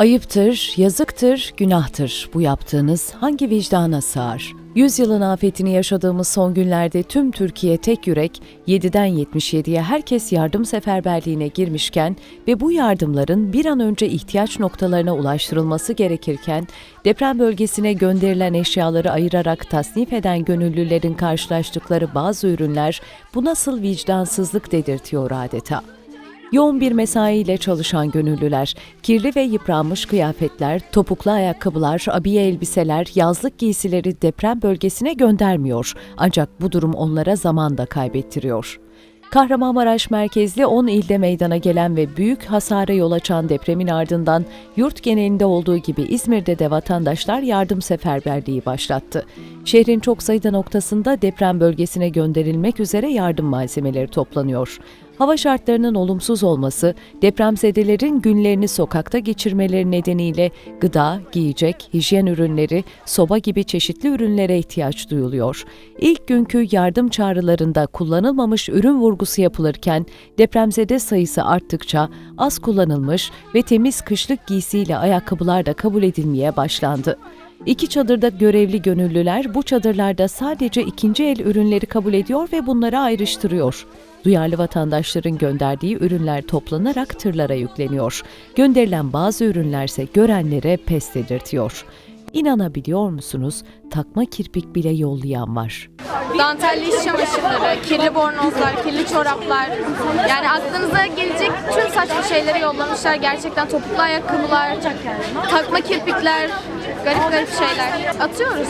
Ayıptır, yazıktır, günahtır. Bu yaptığınız hangi vicdana sığar? Yüzyılın afetini yaşadığımız son günlerde tüm Türkiye tek yürek, 7'den 77'ye herkes yardım seferberliğine girmişken ve bu yardımların bir an önce ihtiyaç noktalarına ulaştırılması gerekirken, deprem bölgesine gönderilen eşyaları ayırarak tasnif eden gönüllülerin karşılaştıkları bazı ürünler bu nasıl vicdansızlık dedirtiyor adeta. Yoğun bir mesaiyle çalışan gönüllüler, kirli ve yıpranmış kıyafetler, topuklu ayakkabılar, abiye elbiseler, yazlık giysileri deprem bölgesine göndermiyor. Ancak bu durum onlara zaman da kaybettiriyor. Kahramanmaraş merkezli 10 ilde meydana gelen ve büyük hasara yol açan depremin ardından yurt genelinde olduğu gibi İzmir'de de vatandaşlar yardım seferberliği başlattı. Şehrin çok sayıda noktasında deprem bölgesine gönderilmek üzere yardım malzemeleri toplanıyor. Hava şartlarının olumsuz olması, depremzedelerin günlerini sokakta geçirmeleri nedeniyle gıda, giyecek, hijyen ürünleri, soba gibi çeşitli ürünlere ihtiyaç duyuluyor. İlk günkü yardım çağrılarında kullanılmamış ürün vurgusu yapılırken depremzede sayısı arttıkça az kullanılmış ve temiz kışlık giysiyle ayakkabılar da kabul edilmeye başlandı. İki çadırda görevli gönüllüler bu çadırlarda sadece ikinci el ürünleri kabul ediyor ve bunları ayrıştırıyor. Duyarlı vatandaşların gönderdiği ürünler toplanarak tırlara yükleniyor. Gönderilen bazı ürünlerse görenlere pes dedirtiyor. İnanabiliyor musunuz? Takma kirpik bile yollayan var. dantelli iş çamaşırları, kirli bornozlar, kirli çoraplar. Yani aklınıza gelecek tüm saçma şeyleri yollamışlar. Gerçekten topuklu ayakkabılar, takma kirpikler, garip garip şeyler. Atıyoruz.